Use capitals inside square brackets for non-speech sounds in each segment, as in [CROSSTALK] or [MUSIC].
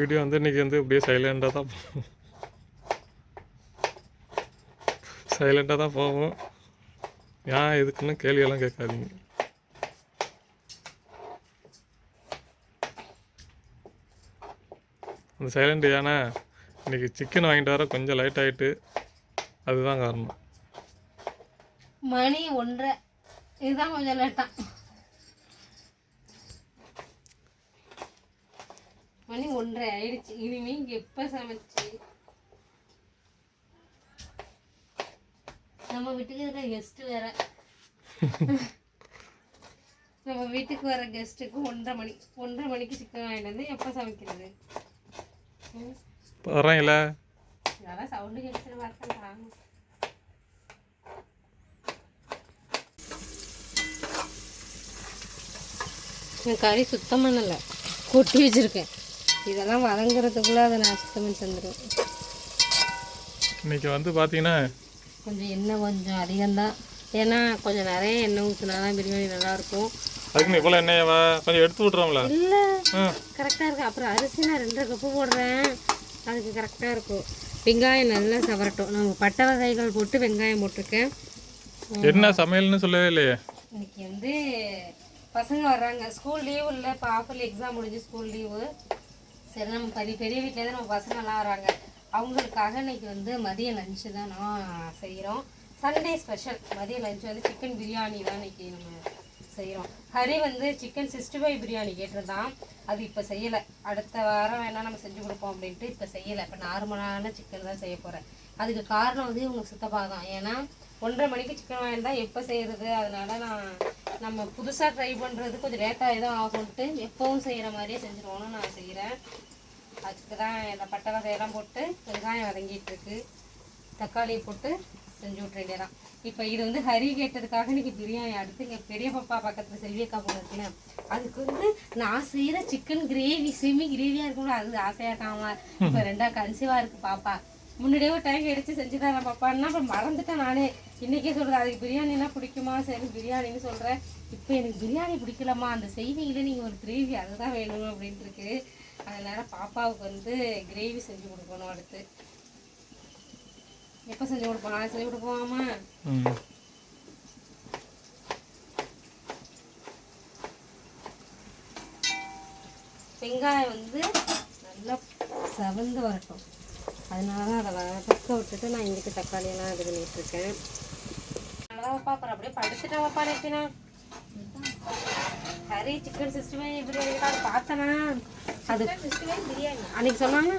Video வந்து இன்றைக்கி வந்து அப்படியே சைலண்டாக தான் சைலண்டாக தான் போகும். ஏன் எதுக்குன்னு கேள்வியெல்லாம் கேட்காதீங்க. அந்த சைலண்ட் ஏன்னா இன்றைக்கி சிக்கன் வாங்கிட்டு வர கொஞ்சம் லைட் ஆகிட்டு அதுதான் காரணம். மணி ஒன்றரை. இதுதான் கொஞ்சம் லேட்டாக மணி ஒன்றரை ஆயிடுச்சு. இனிமே இங்க எப்ப சமைச்சு? நம்ம வீட்டுக்கு இருக்கிற கெஸ்ட் வேற. [LAUGHS] நம்ம வீட்டுக்கு வர கெஸ்ட்டுக்கு ஒன்றரை மணி ஒன்றரை மணிக்கு சிக்கன் வாங்கிட்டு வந்து எப்போ சமைக்கிறது? வரேன்ல இதெல்லாம் சவுண்டு கேட்டு என் கறி சுத்தம் பண்ணலை. கொட்டி வச்சுருக்கேன். இதெல்லாம் வதங்குறதுக்குள்ளே அதை நான் சுத்தம் பண்ணி தந்துடுவேன் இன்றைக்கி வந்து பார்த்தீங்கன்னா கொஞ்சம் எண்ணெய் கொஞ்சம் அதிகம்தான் ஏன்னா கொஞ்சம் நிறைய எண்ணெய் ஊற்றினா தான் பிரியாணி நல்லாயிருக்கும் அதுக்கு இவ்வளோ என்னையவா கொஞ்சம் எடுத்து விட்றோம்ல இல்லை கரெக்டாக இருக்கு. அப்புறம் அரிசி நான் ரெண்டரை கப்பு போடுறேன். அதுக்கு கரெக்டாக இருக்கும். வெங்காயம் நல்லா சவரட்டும். நம்ம பட்டை வகைகள் போட்டு வெங்காயம் போட்டிருக்கேன். என்ன சமையல்னு சொல்லவே இல்லையே. இன்னைக்கு வந்து பசங்க வர்றாங்க. ஸ்கூல் லீவு இல்லை. இப்போ ஆஃபர்லி எக்ஸாம் முடிஞ்சு ஸ்கூல் லீவு சரி நம்ம பெரிய பெரிய வீட்டிலேருந்து நம்ம பசங்கள்லாம் வராங்க. அவங்களுக்காக இன்னைக்கு வந்து மதிய லஞ்சு தான் நான் செய்கிறோம் சண்டே ஸ்பெஷல் மதிய லஞ்ச் வந்து சிக்கன் பிரியாணி தான் இன்னைக்கு நம்ம செய்கிறோம் ஹரி வந்து சிக்கன் சிக்ஸ்டி ஃபைவ் பிரியாணி கேட்டிருந்தான். அது இப்போ செய்யலை. அடுத்த வாரம் வேணால் நம்ம செஞ்சு கொடுப்போம் அப்படின்ட்டு இப்போ செய்யலை. இப்போ நார்மலான சிக்கன் தான் செய்ய போகிறேன் அதுக்கு காரணம் வந்து இவங்க சித்தப்பா தான். ஏன்னா ஒன்றரை மணிக்கு சிக்கன் வாங்கியிருந்தால் எப்போ செய்கிறது அதனால நான் நம்ம புதுசாக ட்ரை பண்ணுறது கொஞ்சம் லேட்டாக எதுவும் ஆகும்ட்டு எப்பவும் செய்கிற மாதிரியே செஞ்சுருவோன்னு நான் செய்கிறேன் அதுக்கு தான் இந்த பட்டை வகையெல்லாம் போட்டு வெங்காயம் வதங்கிட்டு இருக்கு தக்காளி போட்டு செஞ்சு விட்ற வேண்டியதான் இப்போ இது வந்து ஹரி கேட்டதுக்காக இன்னைக்கு பிரியாணி. அடுத்து இங்கே பெரிய பாப்பா பக்கத்தில் செல்வியக்கா பொண்ணு இருக்குல்ல அதுக்கு வந்து நான் செய்கிற சிக்கன் கிரேவி செமி கிரேவியாக இருக்கணும் அது ஆசையாக இருக்காம இப்போ ரெண்டா கன்சீவாக இருக்கு பாப்பா. முன்னாடியே ஒரு டைம் எடுத்து செஞ்சு தரேன் பாப்பான்னா அப்புறம் மறந்துட்டேன் நானே. இன்னைக்கே சொல்கிறேன் அதுக்கு பிரியாணினா பிடிக்குமா? சரி பிரியாணின்னு சொல்கிறேன் இப்போ எனக்கு பிரியாணி பிடிக்கலம்மா. அந்த செய்வீங்களே நீங்கள் ஒரு கிரேவி அதுதான் வேணும் அப்படின்ட்டு இருக்கு அதனால பாப்பாவுக்கு வந்து கிரேவி செஞ்சு கொடுக்கணும் அடுத்து. எப்போ செஞ்சு கொடுப்போம்? நாளைக்கு செஞ்சு கொடுப்போமா வெங்காயம் வந்து நல்லா செவந்து வரட்டும். அதனால தான் அதை வதக்க விட்டுட்டு நான் இங்கிட்டு தக்காளியெல்லாம் இது நல்லா வைப்பா அப்புறம் அப்படியே படுத்துட்டேன் வைப்பா நினைக்கினா கறி சிக்கன் ஃபைவ் பிரியாணி தான் பார்த்தனா? அது பிரியாணி. அன்னைக்கு சொன்னாங்க.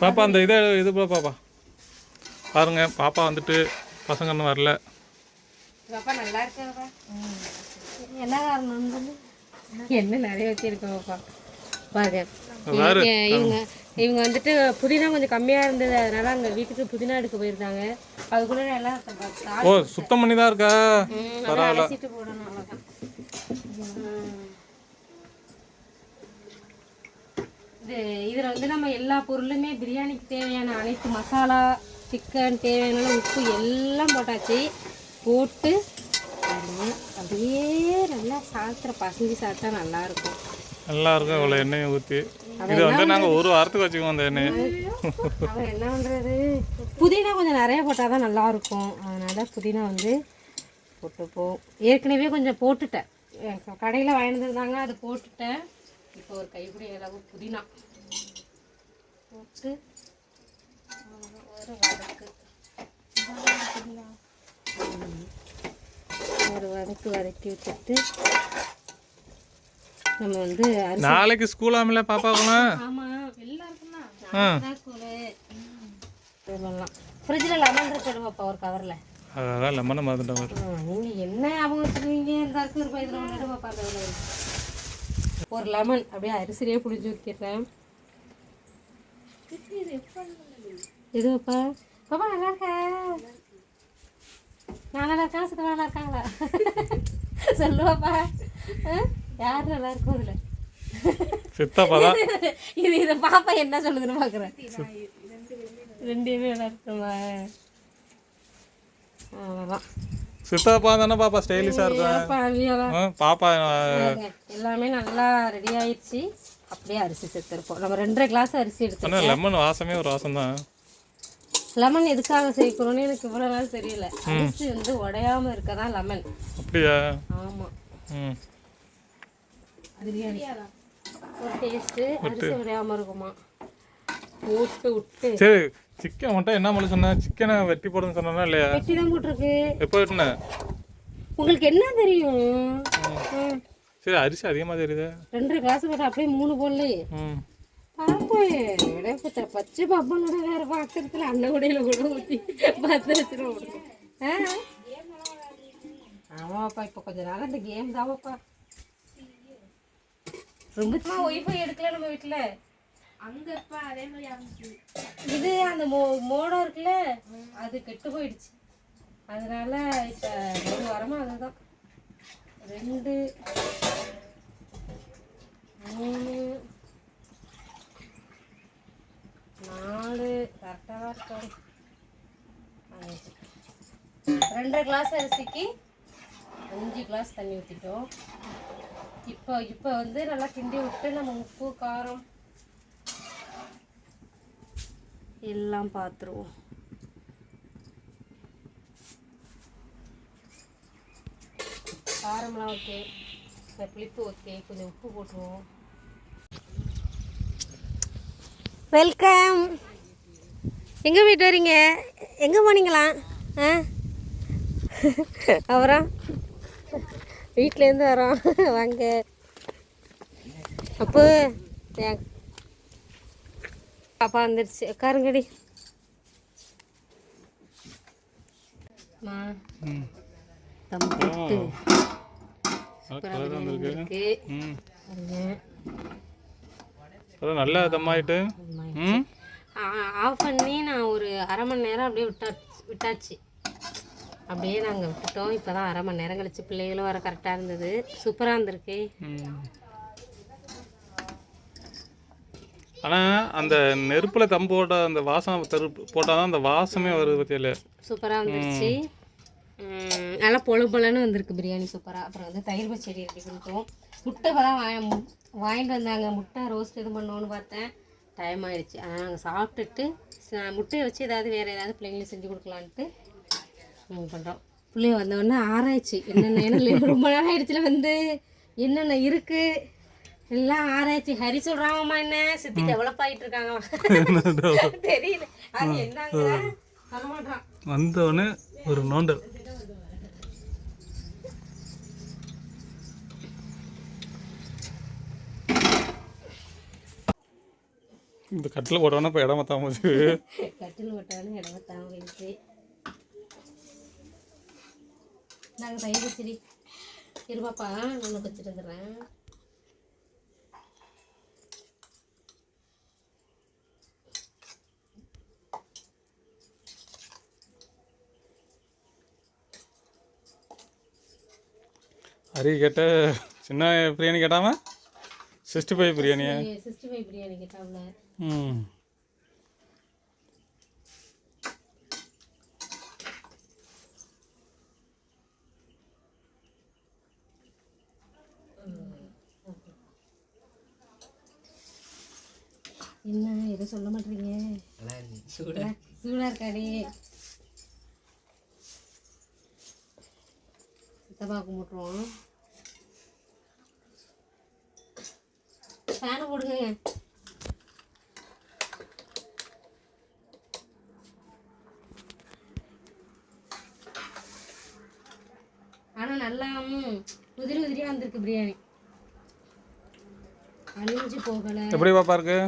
பாப்பா அந்த இதை இது பா பாப்பா. பாருங்க பாப்பா வந்துட்டு பசங்க இன்னும் வரல. பாப்பா நல்லா இருக்கா என்ன காரணம் என்ன நிறைய வச்சிருக்கோம் பாப்பா? இங்க இவங்க இவங்க வந்துட்டு புதினா கொஞ்சம் கம்மியா இருந்தது அதனால அங்க வீட்டுக்கு புதினா எடுக்க போயிருந்தாங்க. அதுக்குள்ள எல்லாம் ஓ சுத்தம் பண்ணி தான் இருக்கா அவ்வளோதான் இது இதில் வந்து நம்ம எல்லா பொருளுமே பிரியாணிக்கு தேவையான அனைத்து மசாலா சிக்கன் தேவையான உப்பு எல்லாம் போட்டாச்சு. போட்டு அப்படியே நல்லா சாப்பிட்ற பசஞ்சு சாப்பிட்டா நல்லா இருக்கும். நல்லா இருக்கும் இவ்வளோ எண்ணெயை ஊற்றி இது வந்து நாங்கள் ஒரு வாரத்துக்கு வச்சுக்குவோம் அந்த எண்ணெயை. என்ன பண்ணுறது புதினா கொஞ்சம் நிறைய போட்டால் தான் நல்லா இருக்கும் அதனால் புதினா வந்து போட்டுப்போம் ஏற்கனவே கொஞ்சம் போட்டுட்டேன். கடையில் வாங்கியிருந்தாங்க அது போட்டுட்டேன். இப்போ ஒரு கைப்பிடி அளவு புதினா. போட்டு ஒரு வதக்கு. ஒரு வதக்கு வதக்கி வச்சுட்டு நம்ம வந்து நாளைக்கு ஸ்கூல் ஆமல பாப்பாவுக்குலாம் ஆமா எல்லாருக்கும் தான். ஃப்ரிட்ஜில் லெமன் இருக்கு ஒரு கவரில் அதான் லெமனை மறந்துட்டேன் நீங்கள் என்ன ஞாபகம் வச்சுருக்கீங்க? இந்த அரிசி இதில் ஒன்று ஒரு லெமன் அப்படியே அரிசிலே பிடிச்சி ஊற்றிடுறேன் இதுப்பா பாப்பா? நல்லா இருக்கா? நான் நல்லா இருக்கேன் சித்தப்பா நல்லா இருக்காங்களா? [LAUGHS] சொல்லுவாப்பா ஆ? யார் நல்லா இருக்கும் இதில் சித்தப்பா தான். [LAUGHS] இது இதை பாப்பா என்ன சொல்லுதுன்னு பார்க்குறேன் ரெண்டுமே நல்லா இருக்குமா? அவ்வளோதான் சித்தப்பா தானே பாப்பா ஸ்டைலிஷாக இருக்கும் பாப்பா எல்லாமே நல்லா ரெடி ஆயிடுச்சு. அப்படியே அரிசி சேர்த்துருப்போம் நம்ம ரெண்டரை கிளாஸ் அரிசி எடுத்தோம் லெமன் வாசமே ஒரு வாசம் தான். லெமன் எதுக்காக சேர்க்கணும்னு எனக்கு இவ்வளோ நாள் தெரியல. அரிசி வந்து உடையாம இருக்க தான் லெமன் அப்படியா? ஆமாம் ம். பிரியாணி. ஒரு டேஸ்ட்டு அரிசி உடையாம இருக்குமா? விட்டு. சரி சிக்கன் மட்டும் என்ன பண்ண சொன்ன? சிக்கனை வெட்டி போடுன்னு சொன்னா இல்லையா? வெட்டி தான் போட்டிருக்கு. எப்போ வெட்டின? உங்களுக்கு என்ன தெரியும். சரி அரிசி அதிகமாக தெரியுது. ரெண்டரை கிளாஸ் போட்டு அப்படியே மூணு போடலையே ம். பாப்பேன் விடப்பட்ட பச்சை பாப்பானோட வேற பாத்திரத்துல அண்ணன் உடையில கூட ஊற்றி பத்திரத்துல விடுறோம் ஆ. ஆமாப்பா இப்போ கொஞ்ச நாள் அந்த கேம் தான்ப்பா. ரொம்ப ஒய்ஃபை எடுக்கல நம்ம வீட்டில். அங்கப்பா அதே மாதிரி அமைச்சு. இது அந்த மோ மோடம் இருக்குல்ல அது கெட்டு போயிடுச்சு. அதனால இப்போ ஒரு வாரமாக அதுதான். ரெண்டு மூணு நாலு கரெக்டாக இருக்கும் அஞ்சு ரெண்டரை கிளாஸ் அரிசிக்கு அஞ்சு கிளாஸ் தண்ணி ஊற்றிட்டோம் இப்போ இப்போ வந்து நல்லா கிண்டி விட்டு நம்ம உப்பு காரம் எல்லாம் பார்த்துருவோம் காரம்லாம் ஓகே புளிப்பு ஓகே கொஞ்சம் உப்பு போட்டுருவோம். வெல்கம் எங்கே போயிட்டு வரீங்க? எங்கே போனீங்களா? ஆ? அப்புறம்? வீட்டிலேருந்து வரோம். [LAUGHS] வாங்க. அப்போ பாப்பா வந்துருச்சு. உட்காருங்கடி. நல்லா தம்மாயிட்டு. ஆஃப் பண்ணி நான் ஒரு அரை மணி நேரம் அப்படியே விட்டா விட்டாச்சு. அப்படியே நாங்கள் விட்டுட்டோம். இப்போ தான் அரை மணி நேரம் கழிச்சு பிள்ளைகளும் வர கரெக்டாக இருந்தது. சூப்பராக இருந்திருக்கு. ம். ஆனா அந்த நெருப்புல தம் போட்ட அந்த வாசம் தெரு போட்டால் தான் அந்த வாசமே வருது பத்தியில. சூப்பராக வந்துருச்சு. நல்லா பொழு பொலன்னு வந்திருக்கு பிரியாணி சூப்பராக அப்புறம் வந்து தயிர் பச்சடி ரெடி பண்ணிட்டோம். முட்டை தான் வாங்கிட்டு வந்தாங்க. முட்டை ரோஸ்ட் இது பண்ணோன்னு பார்த்தேன். டைம் ஆயிடுச்சு. ஆனால் நாங்கள் சாப்பிட்டுட்டு முட்டையை வச்சு ஏதாவது வேறு ஏதாவது பிள்ளைங்களுக்கு செஞ்சு கொடுக்கலான்ட்டு பண்ணுறோம் பிள்ளைங்க வந்தவொடனே ஆராய்ச்சி. என்னென்ன என்ன ரொம்ப நேரம் ஆயிடுச்சுல வந்து. என்னென்ன இருக்குது எல்லாம் ஆராய்ச்சி. ஹரி சொல்கிறாங்கம்மா என்ன? சுற்றி டெவலப் ஆகிட்டு இருக்காங்க தெரியல. அது என்னங்க? வந்தவொடனே ஒரு நோண்டல். இந்த கட்டில் போட்டோன்னா இப்போ இடம் பத்தாம போச்சு. கட்டில் போட்டாலும் இடமத்தாம போயிடுச்சு. நாங்கள் தயிர் பச்சடி இருப்பாப்பா நான் வச்சுட்டு வந்துடுறேன். ஹரி கேட்ட சின்ன பிரியாணி கேட்டாம? சிக்ஸ்டி ஃபைவ் பிரியாணியா? சிக்ஸ்டி ஃபைவ் பிரியாணி கேட்டாவில் ம். என்ன எதுவும் சொல்ல மாட்டீங்க? சூடா சூடா இருக்காடி. சித்தப்பா கும்பிட்டுருவோம் ஃபேனை போடுங்க. ஆனால் நல்லா உதிரி உதிரியாக வந்திருக்கு பிரியாணி. அழிஞ்சு போகலை. எப்படி பாப்பா இருக்கு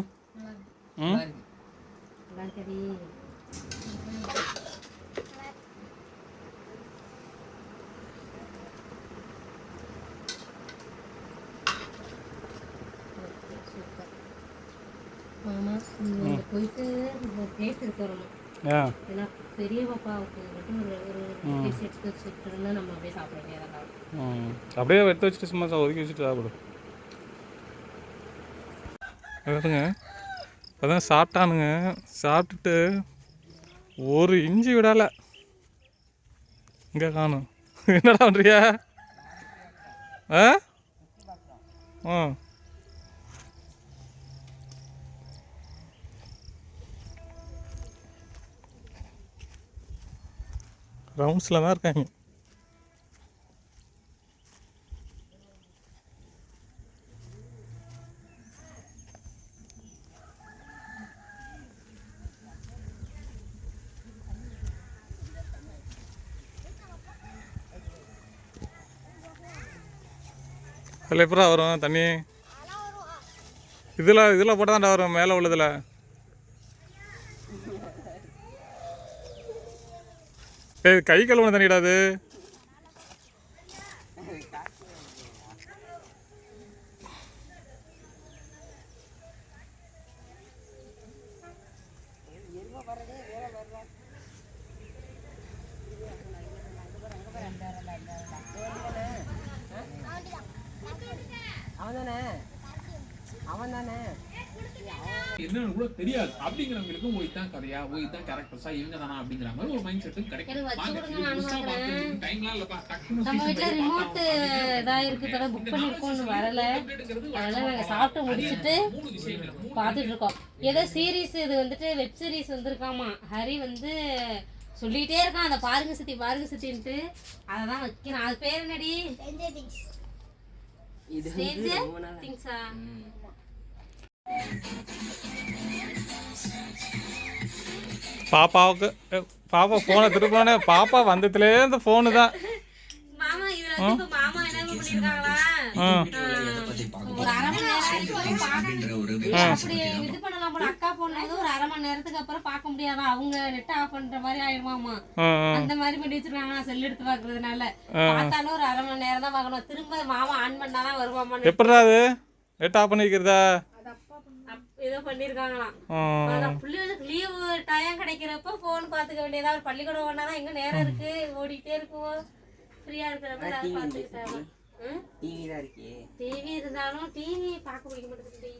போயிட்டு பிளேட் எடுத்து வரணும் ஏன்னா பெரிய பாப்பாவுக்கு மட்டும் ஒரு ஒரு பீஸ் எடுத்து வச்சுட்டு நம்ம அப்படியே சாப்பிட வேண்டியதாக அப்படியே எடுத்து வச்சுட்டு சும்மா சார் ஒதுக்கி வச்சுட்டு சாப்பிடு. இப்போ தான் சாப்பிட்டானுங்க. சாப்பிட்டுட்டு ஒரு இஞ்சி விடலை. இங்கே காணும். என்னடா பண்ணுறியா ஆ? ஆ. ரவுண்ட்ஸில் தான் இருக்காங்க. அதில் எப்படா வரும் தண்ணி? இதில் இதில் போட்டால் தான்டா வரும் மேலே உள்ளதில். ஏய் கை கழுவுன தண்ணிடாது அது அவன் தானே அவன் தானே என்னன்னு கூட தெரியாது. அப்படிங்கிறவங்களுக்கு ஓய் தான் கதையா? ஓய் தான் கேரக்டர்ஸா இவங்க தானா? அப்படிங்கிற மாதிரி ஒரு மைண்ட் செட்டும் கிடைக்கும். இல்லப்பா. புக் வரல. சாப்பிட்டு முடிச்சுட்டு பார்த்துட்டு இருக்கோம். ஏதோ சீரிஸ் இது வந்துட்டு வெப் சீரிஸ் வந்திருக்காமா? ஹரி வந்து சொல்லிட்டே இருக்கான். அதை பாருங்க சித்தி பாருங்க சித்தின்ட்டு. அதை தான் வைக்கிறேன். அது பேர் என்னடி? இது Things-ஆ? பாப்பாவுக்கு பாப்பா ஃபோனை திருப்பானே பாப்பா வந்ததுலே இந்த ஃபோனு தான். அக்கா போனது ஒரு அரை மணி நேரத்துக்கு அப்புறம் பார்க்க முடியாதா. அவங்க நெட் ஆஃப் பண்ற மாதிரி ஆயிடுமாமா. அந்த மாதிரி பண்ணி வச்சிருக்காங்க செல் எடுத்து பாக்குறதுனால பார்த்தாலும் ஒரு அரை மணி நேரம் தான் பார்க்கணும். திரும்ப மாமா ஆன் பண்ணாதான் வருவாமா எப்படிடா அது? நெட் ஆஃப் பண்ணி வைக்கிறதா ஏதோ பண்ணிருக்காங்களாம். பிள்ளைகளுக்கு லீவு டைம் கிடைக்கிறப்ப ஃபோன் பார்த்துக்க வேண்டியதா ஒரு பள்ளிக்கூடம் ஒன்னாதான் எங்க நேரம் இருக்கு? ஓடிட்டே இருக்குவோம் ஃப்ரீயா இருக்கிறப்ப தான் இருக்கே. டிவி இருந்தாலும் டிவி பார்க்க முடிய மாட்டேங்குது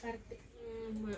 கரெக்ட் ஆமா.